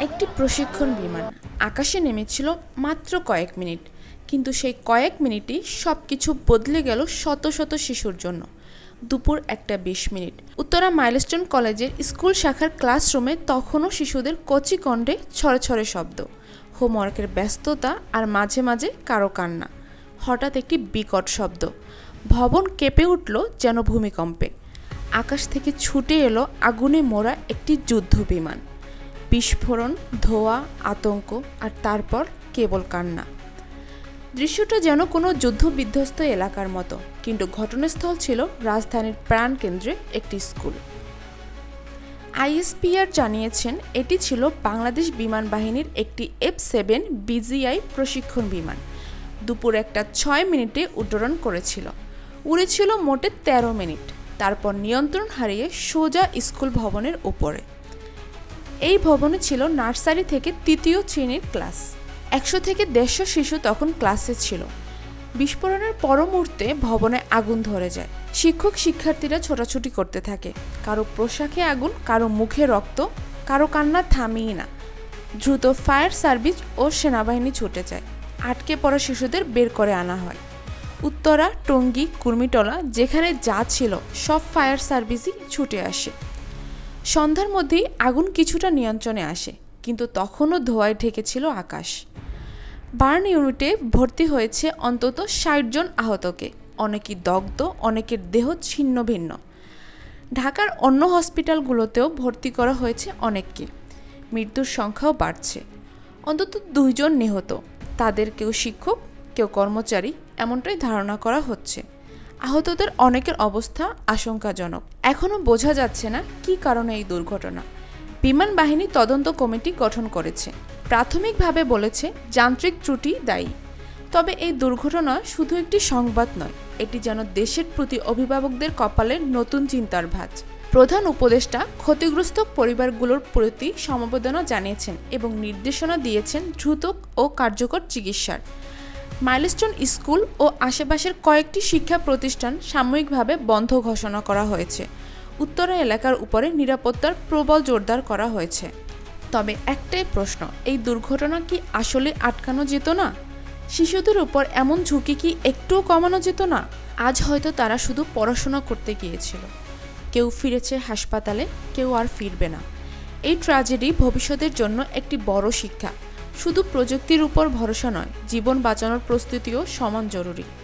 একটি প্রশিক্ষণ বিমান। আকাশে নেমেছিল মাত্র কয়েক মিনিট। কিন্তু সেই কয়েক মিনিটই সব কিছু বদলে গেল শত শত শিশুর জন্য। দুপুর একটা বিশ মিনিট। উত্তরা মাইলস্টোন কলেজের স্কুল শাখার ক্লাসরুমে তখনও শিশুদের কচি কণ্ঠে ছড়ে ছড়ে শব্দ। হোমওয়ার্কের ব্যস্ততা আর মাঝে মাঝে কারও কান্না। হঠাৎ একটি বিকট শব্দ। ভবন কেঁপে উঠল যেন ভূমিকম্পে। আকাশ থেকে ছুটে এলো আগুনে মোড়া একটি যুদ্ধ বিমান বিস্ফোরণ, ধোঁয়া, আতঙ্ক আর তারপর কেবল কান্না। দৃশ্যটা যেন কোনো যুদ্ধ বিধ্বস্ত এলাকার মতো, কিন্তু ঘটনাস্থল ছিল রাজধানীর প্রাণকেন্দ্রে একটি স্কুল। আইএসপিআর জানিয়েছেন, এটি ছিল বাংলাদেশ বিমান বাহিনীর একটি এফ সেভেন বিজিআই প্রশিক্ষণ বিমান। দুপুর একটা ছয় মিনিটে উড্ডয়ন করেছিল। উড়েছিল মোটে ১৩ মিনিট। তারপর নিয়ন্ত্রণ হারিয়ে সোজা স্কুল ভবনের উপরে। এই ভবনে ছিল নার্সারি থেকে তৃতীয় শ্রেণির ক্লাস। একশো থেকে দেড়শো শিশু তখন ক্লাসে ছিল। বিস্ফোরণের পর মুহূর্তে ভবনে আগুন ধরে যায়। শিক্ষক শিক্ষার্থীরা ছোটাছুটি করতে থাকে। কারও পোশাকে আগুন, কারও মুখে রক্ত, কারও কান্না থামিয়ে না। দ্রুত ফায়ার সার্ভিস ও সেনাবাহিনী ছুটে যায়। আটকে পড়া শিশুদের বের করে আনা হয়। উত্তরা, টঙ্গী, কুর্মিটলা যেখানে যা ছিল সব ফায়ার সার্ভিসই ছুটে আসে। সন্ধ্যার মধ্যেই আগুন কিছুটা নিয়ন্ত্রণে আসে, কিন্তু তখনও ধোঁয়ায় ঢেকেছিল আকাশ। বার্ন ইউনিটে ভর্তি হয়েছে অন্তত ষাট জন আহতকে অনেকেই দগ্ধ, অনেকের দেহ ছিন্ন ভিন্ন। ঢাকার অন্য হসপিটালগুলোতেও ভর্তি করা হয়েছে অনেককে। মৃত্যুর সংখ্যাও বাড়ছে। অন্তত দুইজন নিহত। তাদের কেউ শিক্ষক, কেউ কর্মচারী, এমনটাই ধারণা করা হচ্ছে। আহতদের অনেকের অবস্থা আশঙ্কাজনক। এখনও বোঝা যাচ্ছে না কি কারণে এই দুর্ঘটনা। বিমান বাহিনী তদন্ত কমিটি গঠন করেছে। প্রাথমিকভাবে বলেছে যান্ত্রিক ত্রুটি দায়ী। তবে এই দুর্ঘটনা শুধু একটি সংবাদ নয়, এটি যেন দেশের প্রতি অভিভাবকদের কপালে নতুন চিন্তার ভাঁজ। প্রধান উপদেষ্টা ক্ষতিগ্রস্ত পরিবারগুলোর প্রতি সমবেদনা জানিয়েছেন এবং নির্দেশনা দিয়েছেন দ্রুত ও কার্যকর চিকিৎসার। মাইলস্টোন স্কুল ও আশেপাশের কয়েকটি শিক্ষা প্রতিষ্ঠান সাময়িকভাবে বন্ধ ঘোষণা করা হয়েছে। উত্তরা এলাকার উপরে নিরাপত্তার প্রবল জোরদার করা হয়েছে। তবে একটাই প্রশ্ন, এই দুর্ঘটনা কি আসলে আটকানো যেত না? শিশুদের উপর এমন ঝুঁকি কি একটুও কমানো যেত না? আজ হয়তো তারা শুধু পড়াশোনা করতে গিয়েছিল। কেউ ফিরেছে হাসপাতালে, কেউ আর ফিরবে না। এই ট্র্যাজেডি ভবিষ্যতের জন্য একটি বড় শিক্ষা। শুধু প্রযুক্তির উপর ভরসা নয় জীবন বাঁচানোর প্রস্তুতিও সমান জরুরি।